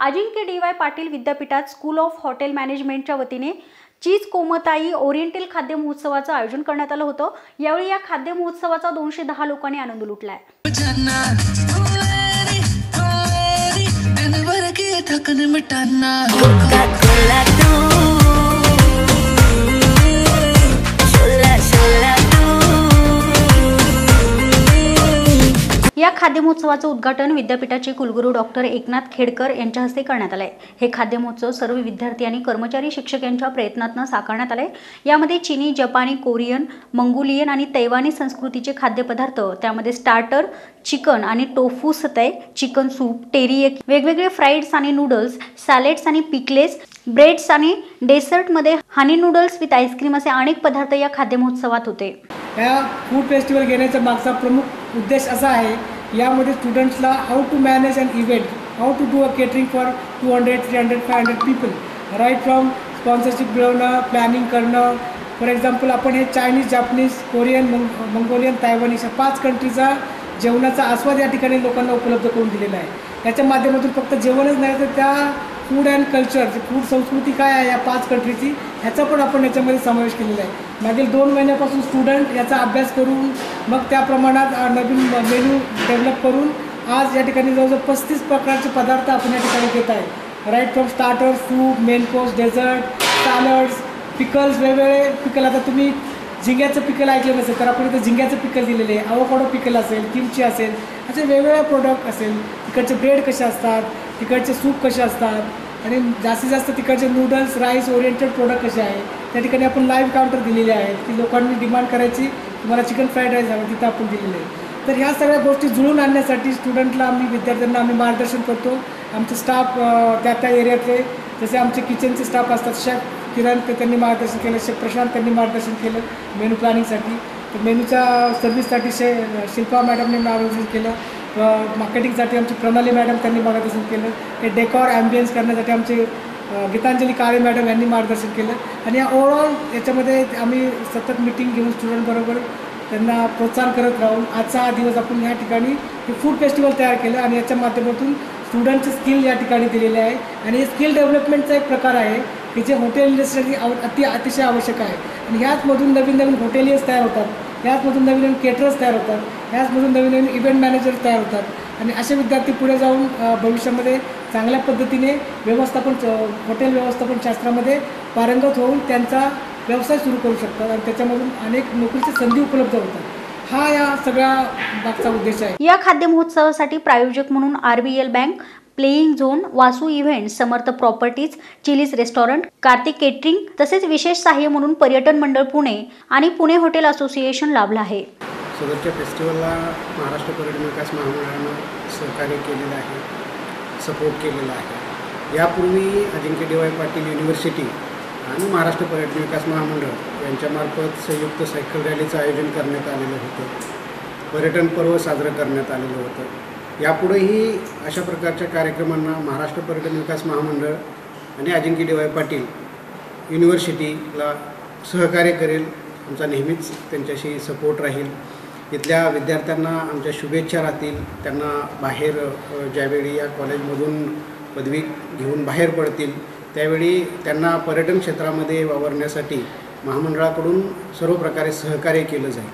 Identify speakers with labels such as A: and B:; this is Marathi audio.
A: अजिंक्य डी वाय पाटील विद्यापीठात स्कूल ऑफ हॉटेल मॅनेजमेंटच्या वतीने चीज कोमताई ओरिएंटल खाद्य महोत्सवाचं आयोजन करण्यात आलं होतं. यावेळी या खाद्य महोत्सवाचा दोनशे दहा लोकांनी आनंद लुटलाय.
B: थकन मिटाना
A: खाद्य महोत्सवाचं उद्घाटन विद्यापीठाचे कुलगुरू डॉक्टर एकनाथ खेडकर यांच्या हस्ते करण्यात आलंय. हे खाद्य महोत्सव सर्व विद्यार्थी आणि कर्मचारी शिक्षक यांच्या प्रयत्नातून साकारण्यात आलंय. यामध्ये चिनी जपानी कोरियन मंगोलियन आणि तैवानी संस्कृतीचे खाद्यपदार्थ त्यामध्ये स्टार्टर चिकन आणि tofu satay chicken soup teriyaki वेगवेगळे फ्राईड्स आणि नूडल्स सॅलेड्स आणि पिकलेस ब्रेड्स आणि डेसर्टमध्ये honey noodles with ice cream असे अनेक पदार्थ या खाद्य महोत्सवात होते.
C: या फूड फेस्टिवल घेण्याचा मागचा प्रमुख उद्देश असा आहे यामध्ये स्टुडंट्सला how to manage an event how to do a catering for two hundred three hundred five hundred people right from sponsorship मिळवणं प्लॅनिंग करणं. फॉर एक्झाम्पल आपण हे चायनीज जापनीज कोरियन मंग मंगोलियन तायवानी या पाच कंट्रीचा जेवणाचा आस्वाद या ठिकाणी लोकांना उपलब्ध करून दिलेला आहे. याच्या माध्यमातून फक्त जेवणच नाही तर त्या फूड अँड कल्चर फूड संस्कृती काय आहे या पाच कंट्रीची ह्याचा पण आपण याच्यामध्ये समावेश केलेला आहे. मागील दोन महिन्यापासून स्टुडंट याचा अभ्यास करून मग त्या प्रमाणात नवीन मेन्यू डेव्हलप करून आज या ठिकाणी जवळजवळ पस्तीस प्रकारचे पदार्थ आपण या ठिकाणी घेत आहे. Right from starter soup main course dessert salads pickles वेगवेगळे पिकल आता तुम्ही झिंग्याचं पिकल ऐकलं नसेल तर आपण इथं झिंग्याचं पिकल दिलेले आहे. अवोकाडो पिकल असेल किमची असेल असे वेगवेगळे प्रोडक्ट असेल. तिकडचे ब्रेड कसे असतात तिकडचे सूप कसे असतात आणि जास्तीत जास्त तिकडचे नूडल्स राईस ओरिएंटेड प्रोडक्ट कसे आहे त्या ठिकाणी आपण लाईव्ह काउंटर दिलेले आहेत की लोकांनी डिमांड करायची. तुम्हाला चिकन फ्राईड राईस हवं तिथं आपण दिलेलं आहे. तर ह्या सगळ्या गोष्टी जुळून आणण्यासाठी स्टुडंटला आम्ही विद्यार्थ्यांना आम्ही मार्गदर्शन करतो. आमचे स्टाफ त्या त्या एरियातले जसे आमचे किचनचे स्टाफ असतात शेफ किरण ते त्यांनी मार्गदर्शन केलं शेफ प्रशांत त्यांनी मार्गदर्शन केलं मेनू प्लॅनिंगसाठी तर मेनूच्या सर्व्हिससाठी शे शिल्पा मॅडमने मार्गदर्शन केलं. मार्केटिंगसाठी आमची प्रणाली मॅडम त्यांनी मार्गदर्शन केलं. हे डेकॉर ॲम्बियन्स करण्यासाठी आमचे गीतांजली काळे मॅडम यांनी मार्गदर्शन केलं. आणि या ओव्हरऑल याच्यामध्ये आम्ही सतत मिटिंग घेऊन स्टुडंटबरोबर त्यांना प्रोत्साहन करत राहून आजचा हा दिवस आपण या ठिकाणी हे फूड फेस्टिवल तयार केलं आणि याच्या माध्यमातून स्टुडंटचे स्किल या ठिकाणी दिलेले आहे. आणि हे स्किल डेव्हलपमेंटचा एक प्रकार आहे की जे हॉटेल इंडस्ट्रीसाठी आव अति अतिशय आवश्यक आहे. आणि ह्याचमधून नवीन नवीन हॉटेलियर्स तयार होतात. ह्याचमधून नवीन नवीन केटरर्स तयार होतात. ह्याचमधून नवीन नवीन इव्हेंट मॅनेजर्स तयार होतात. आणि असे विद्यार्थी पुढे जाऊन भविष्यामध्ये चांगल्या पद्धतीने व्यवस्थापन हॉटेल व्यवस्थापन शास्त्रामध्ये पारंगत होऊन त्यांचा व्यवसाय सुरू करू शकतात आणि त्याच्यामधून अनेक नोकरीच्या संधी उपलब्ध होतात. हा या सगळ्या मागचा उद्देश आहे.
A: या खाद्य महोत्सवासाठी प्रायोजक म्हणून R B L bank playing zone Vasu event Samarth properties Chili's restaurant Kartik catering तसेच विशेष सहाय्य म्हणून पर्यटन मंडळ पुणे आणि पुणे हॉटेल असोसिएशन लाभला आहे.
D: सदरच्या फेस्टिवलला महाराष्ट्र पर्यटन विकास महामंडळानं सहकार्य केलेलं आहे सपोर्ट केलेला आहे. यापूर्वी Ajinkya D Y Patil university आणि महाराष्ट्र पर्यटन विकास महामंडळ यांच्यामार्फत संयुक्त सायकल रॅलीचं आयोजन करण्यात आलेलं होतं. पर्यटन पर्व साजरं करण्यात आलेलं होतं. यापुढेही अशा प्रकारच्या कार्यक्रमांना महाराष्ट्र पर्यटन विकास महामंडळ आणि अजिंक्य डी वाय पाटील युनिव्हर्सिटीला सहकार्य करेल. आमचा नेहमीच त्यांच्याशी सपोर्ट राहील. इथल्या विद्यार्थ्यांना आमच्या शुभेच्छा राहतील. त्यांना बाहेर ज्यावेळी या कॉलेजमधून पदवी घेऊन बाहेर पडतील त्यावेळी त्यांना पर्यटन क्षेत्रामध्ये वावरण्यासाठी महामंडळाकडून सर्व प्रकारे सहकार्य केलं जाईल.